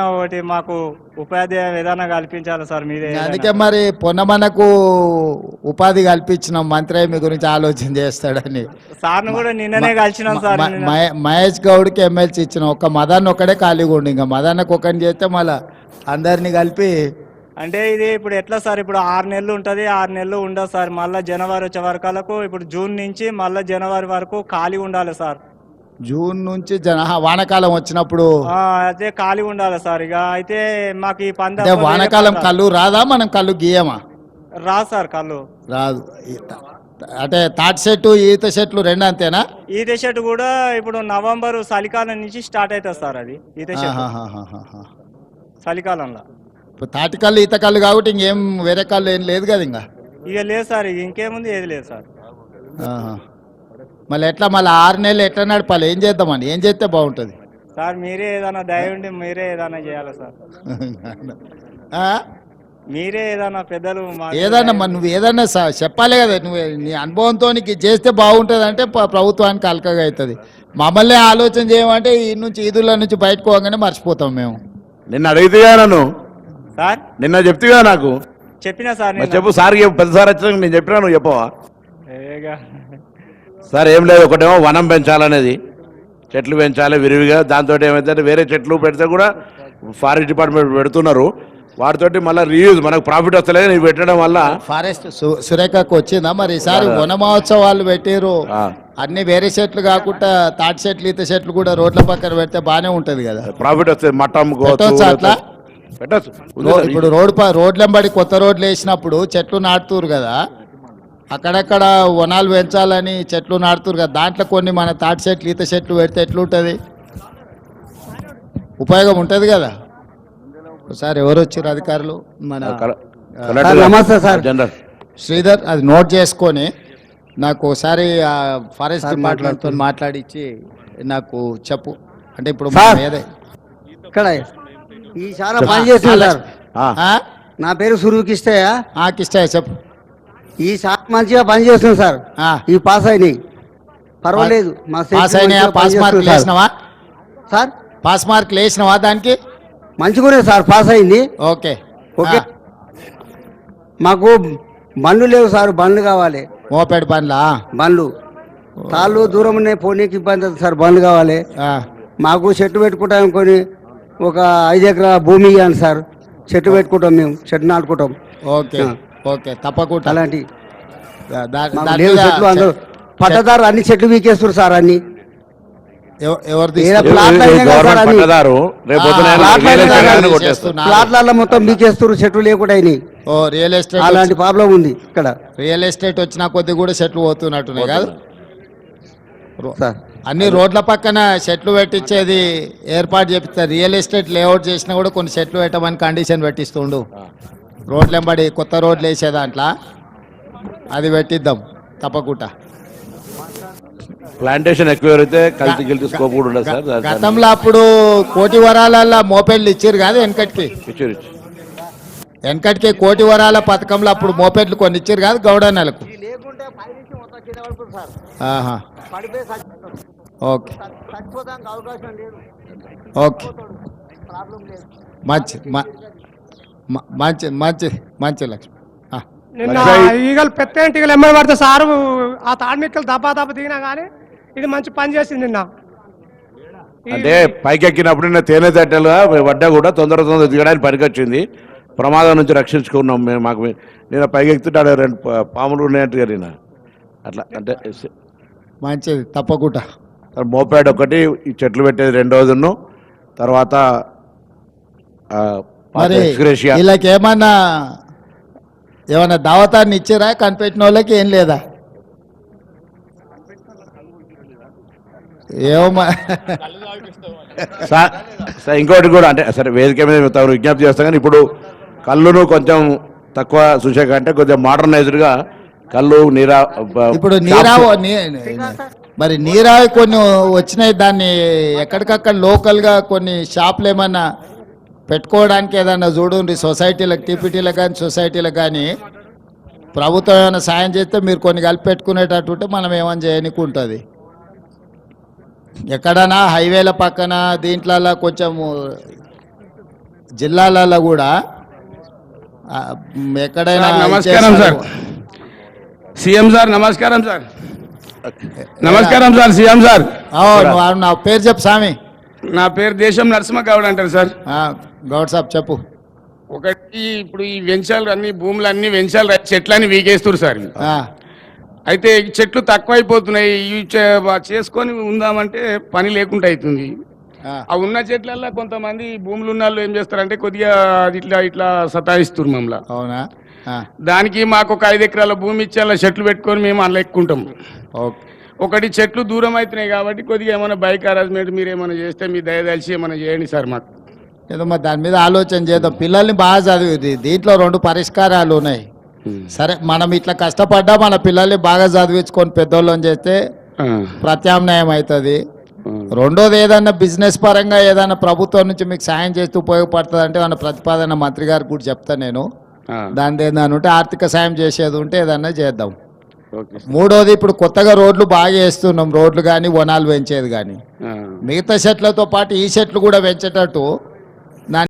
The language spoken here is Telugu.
ఒకటి మాకు ఉపాధ్యాయ విధానం కల్పించాలి సార్ మీరే. అందుకే మరి పొన్నమనకు ఉపాధి కల్పించినాం మంత్రి మీ గురించి ఆలోచన చేస్తాడని. సార్ను కూడా నిన్ననే కలిసినాం సార్ మహేష్ గౌడ్కి ఎమ్మెల్సీ ఇచ్చిన ఒక్క మదన్ ఒక్కడే ఖాళీగా ఉండి ఇంకా మదన్నకు ఒకరిని చేస్తే మళ్ళా అందరినీ కలిపి. అంటే ఇది ఇప్పుడు ఎట్లా సార్ ఇప్పుడు ఆరు నెలలు ఉంటది ఆరు నెలలు ఉండదు సార్ మళ్ళీ జనవరి వచ్చే వరకలకు ఇప్పుడు జూన్ నుంచి మళ్ళీ జనవరి వరకు ఖాళీ ఉండాలి సార్. జూన్ నుంచి జన వానాకాలం వచ్చినప్పుడు. అయితే ఖాళీ ఉండాలి సార్. ఇక అయితే మాకు ఈ పంద వానాకాలం కళ్ళు రాదా? మనం కళ్ళు గీయమా? రా సార్ కళ్ళు. రాదు. అంటే తాటి చెట్టు ఈత చెట్లు రెండు అంతేనా? ఈ షర్ట్ కూడా ఇప్పుడు నవంబర్ చలికాలం నుంచి స్టార్ట్ అవుతుంది సార్ అది ఈ షర్ట్ ఆహాహాహాహా. చలికాలంలో. ఇప్పుడు తాటి కళ్ళు ఈత కళ్ళు కాబట్టి ఇంకేం వేరే కళ్ళు ఏం లేదు కదా ఇంకా? ఇక లేదు సార్ ఇక ఇంకేముంది ఏది లేదు సార్. మళ్ళీ ఎట్లా మళ్ళీ ఆరు నెలలు ఎట్లా నడపాలి? ఏం చేద్దామని? ఏం చేస్తే బాగుంటుంది? సార్ మీరే ఏదైనా దయ ఉండి మీరే ఏదైనా చేయాలి సార్? ఆ? మీరే ఏదైనా పెద్దలు ఏదన్నా మరి నువ్వు ఏదన్నా చెప్పాలి కదా నువ్వు నీ అనుభవంతో చేస్తే బాగుంటుంది అంటే ప్రభుత్వానికి అలకగా అవుతుంది మమ్మల్ని ఆలోచన చేయమంటే ఈ నుంచి ఈదుల నుంచి బయటకు పోగానే మర్చిపోతాం మేము. నిన్న అడిగితేగా నన్ను? సార్? నిన్న చెప్తిగా నాకు? చెప్పినా సార్. చెప్పు సార్ పెద్ద సార్ వచ్చినాక నేను చెప్పినా నువ్వు చెప్పవా. సార్ ఏం లేదు ఒకటేమో వనం పెంచాలనేది. చెట్లు పెంచాలి విరివిగా. దాంతో ఏమైతే వేరే చెట్లు పెడితే కూడా ఫారెస్ట్ డిపార్ట్మెంట్ పెడుతున్నారు. వాటితోటి మళ్ళీ రీయూజ్ మనకు ప్రాఫిట్ వస్తలేదు నీవు పెట్టడం వల్ల. ఫారెస్ట్ సురేఖకు వచ్చిందా? మరి ఈసారి వన మహోత్సవాలు పెట్టారు అన్ని వేరే చెట్లు కాకుండా తాటి చెట్లు ఈత చెట్లు కూడా రోడ్ల పక్కన పెడితే బాగానే ఉంటది కదా. ప్రాఫిట్ వస్తుంది. పెట్టొచ్చా అట్లా? పెట్టచ్చు. ఇప్పుడు రోడ్ ప రోడ్లెంబడి కొత్త రోడ్లు వేసినప్పుడు చెట్లు నాటుతురు కదా. అక్కడక్కడ వనాలు పెంచాలని చెట్లు నాటుతురు కదా. దాంట్లో కొన్ని మన తాటి చెట్లు ఈత చెట్లు పెడితే ఎట్లుంటుంది? ఉపయోగం ఉంటుంది కదా. ఒకసారి ఎవరు వచ్చారు అధికారులు? మన నమస్తే సార్. జనరల్. శ్రీధర్ అది నోట్ చేసుకొని నాకు ఒకసారి ఆ ఫారెస్ట్ డిపార్ట్మెంట్తో మాట్లాడించి నాకు చెప్పు. అంటే ఇప్పుడు ఇక్కడ ఈ చాలా పని చేస్తుంది సార్ ఆ, ఆ? నా పేరు సురువుకిష్టయ్య ఆ, కిష్టయ్య చెప్పు. ఈ చాలా మంచిగా పని చేస్తుంది సార్. ఈ పాస్ అయినాయి. పర్వాలేదు మా పాస్ అయినాయా? పాస్ మార్కులు. వేసినావా? సార్? పాస్ మార్కులు వేసినావా దానికి? మంచిగానే సార్ పాస్ అయింది. ఓకే. ఓకే. మాకు బండ్లు లేవు సార్ బండ్లు కావాలి. మోపెడ్ పనులా బండ్లు. తాళ్ళు దూరం ఉన్నాయి పోనీకి ఇబ్బంది అవుతుంది సార్ బండ్లు కావాలి. మాకు చెట్టు పెట్టుకుంటాం కొని ఒక ఐదు ఎకరా భూమి ఇవ్వండి సార్. చెట్టు పెట్టుకుంటాం మేము చెట్టు నాటుకుంటాం. ఓకే. ఓకే తప్పకుండా. అలాంటి చెట్లు అందరూ. పట్టదారు అన్ని చెట్లు వీకేస్తారు సార్ అన్ని. మొత్తం చెట్లు లేకుండా అయినాయి. ఓ రియల్ ఎస్టేట్ అలాంటి ప్రాబ్లం ఉంది ఇక్కడ. రియల్ ఎస్టేట్ వచ్చిన కొద్ది కూడా చెట్లు పోతున్నట్టున్నాయి కాదు. అన్ని రోడ్ల పక్కన చెట్లు పెట్టించేది ఏర్పాటు చేపిస్తారు. రియల్ ఎస్టేట్ లేఅవుట్ చేసినా కూడా కొన్ని చెట్లు పెట్టమని కండిషన్ పెట్టిస్తుండు. రోడ్లు వెంబడి కొత్త రోడ్లు వేసే దాంట్లో అది పెట్టిద్దాం తప్పకుండా. ప్లాంటేషన్ ఎక్కువ ఎవరైతే కలిసి గెలిచి స్కోప్ కూడా ఉండదు సార్. గతంలో అప్పుడు కోటి వరాలల్లో మోపెడ్లు ఇచ్చారు కాదు వెనకటికి? ఇచ్చారు, ఇచ్చారు. వెనకటికి కోటి వరాల పథకంలో అప్పుడు మోపెడ్లు కొన్ని ఇచ్చారు కాదు గౌడన్నలకు ఆహా. ఓకే. ఓకే. మంచి మంచి మంచి మంచి లక్ష్మి ఆ. నిన్న ఈగలు పెద్ద ఈగలు ఎమ్మడి పడితే సారు ఆ తాడ్మిక్కలు దప్పా దప్ప దిగినా కానీ ఇది మంచి పని చేసింది నిన్న. అంటే పైకి ఎక్కినప్పుడు నిన్న తేనె తట్టెలుగా పడ్డా కూడా తొందర తొందర దిగడానికి పనికొచ్చింది. ప్రమాదం నుంచి రక్షించుకున్నాం మేము మాకు నేను పైకి ఎక్కుతుంటే ఆడ రెండు పాములు ఉన్నాయంటే నిన్న. అట్లా అంటే మంచిది తప్పకుండా. మోపాడ్ ఒకటి ఈ చెట్లు పెట్టేది రెండోదిను తర్వాత ఆ, మరి. వీళ్ళకి ఏమన్నా ఏమన్నా దావతాన్ని ఇచ్చారా? కనిపెట్టిన వాళ్ళకి ఏం లేదా? ఏమో ఇంకోటి కూడా అంటే సరే వేదిక మీద తమరు విజ్ఞప్తి చేస్తాం కానీ ఇప్పుడు కళ్ళును కొంచెం తక్కువ చూసాక అంటే కొంచెం మోడర్నైజ్డ్గా కళ్ళు నీరా ఇప్పుడు నీరావు మరి నీరావి కొన్ని వచ్చినాయి. దాన్ని ఎక్కడికక్కడ లోకల్గా కొన్ని షాపులు ఏమన్నా పెట్టుకోవడానికి ఏదన్నా చూడండి సొసైటీలకు టీపీటీలకు కానీ సొసైటీలకు కానీ ప్రభుత్వం ఏమైనా సాయం చేస్తే మీరు కొన్ని కలిపి పెట్టుకునేటట్టు ఉంటే మనం ఏమైనా చేయనీకి ఉంటుంది ఎక్కడన్నా హైవేల పక్కన దీంట్లో కొంచెము జిల్లాలలో కూడా ఎక్కడైనా నమస్కారం సార్. సీఎం సార్ నమస్కారం సార్. నమస్కారం సార్ సీఎం సార్. నా పేరు చెప్పు స్వామి. నా పేరు దేశం నరసింహ గౌడ్ అంటారు సార్. గౌడ్ సాబ్ చెప్పు. ఒకటి ఇప్పుడు ఈ వెంచాలు అన్ని భూములు అన్ని వెంచాలు చెట్లన్నీ వీకేస్తారు సార్. అయితే చెట్లు తక్కువైపోతున్నాయి. ఇవి చేసుకొని ఉందామంటే పని లేకుండా అవుతుంది ఆ, ఉన్న చెట్లల్లో కొంతమంది భూములు ఉన్న వాళ్ళు ఏం చేస్తారంటే కొద్దిగా అది ఇట్లా ఇట్లా సతాయిస్తారు మమ్మల్ని. అవునా? దానికి మాకు ఒక ఐదు ఎకరాల భూమి ఇచ్చి అలా చెట్లు పెట్టుకొని మేము అలా ఎక్కుంటాం ఓకే. ఒకటి చెట్లు దూరం అవుతున్నాయి కాబట్టి కొద్దిగా ఏమైనా బైక్ అరేంజ్మెంట్ మీరు ఏమైనా చేస్తే మీ దయదలిచి ఏమైనా చేయండి సార్ మాకు. ఏదో మరి దాని మీద ఆలోచన చేద్దాం. పిల్లల్ని బాగా చదివి దీంట్లో రెండు పరిష్కారాలు ఉన్నాయి. సరే మనం ఇట్లా కష్టపడ్డా మన పిల్లల్ని బాగా చదివించుకొని పెద్దోళ్ళని చేస్తే ప్రత్యామ్నాయం అవుతుంది. రెండోది ఏదైనా బిజినెస్ పరంగా ఏదైనా ప్రభుత్వం నుంచి మీకు సాయం చేస్తూ ఉపయోగపడుతుంది అంటే మన ప్రతిపాదన మంత్రి గారికి కూడా చెప్తాను నేను. దాని ఏదైనా ఉంటే ఆర్థిక సాయం చేసేది ఉంటే ఏదన్నా చేద్దాం. మూడోది ఇప్పుడు కొత్తగా రోడ్లు బాగా వేస్తున్నాం. రోడ్లు కానీ వనాలు పెంచేది కానీ మిగతా చెట్లతో పాటు ఈ చెట్లు కూడా పెంచేటట్టు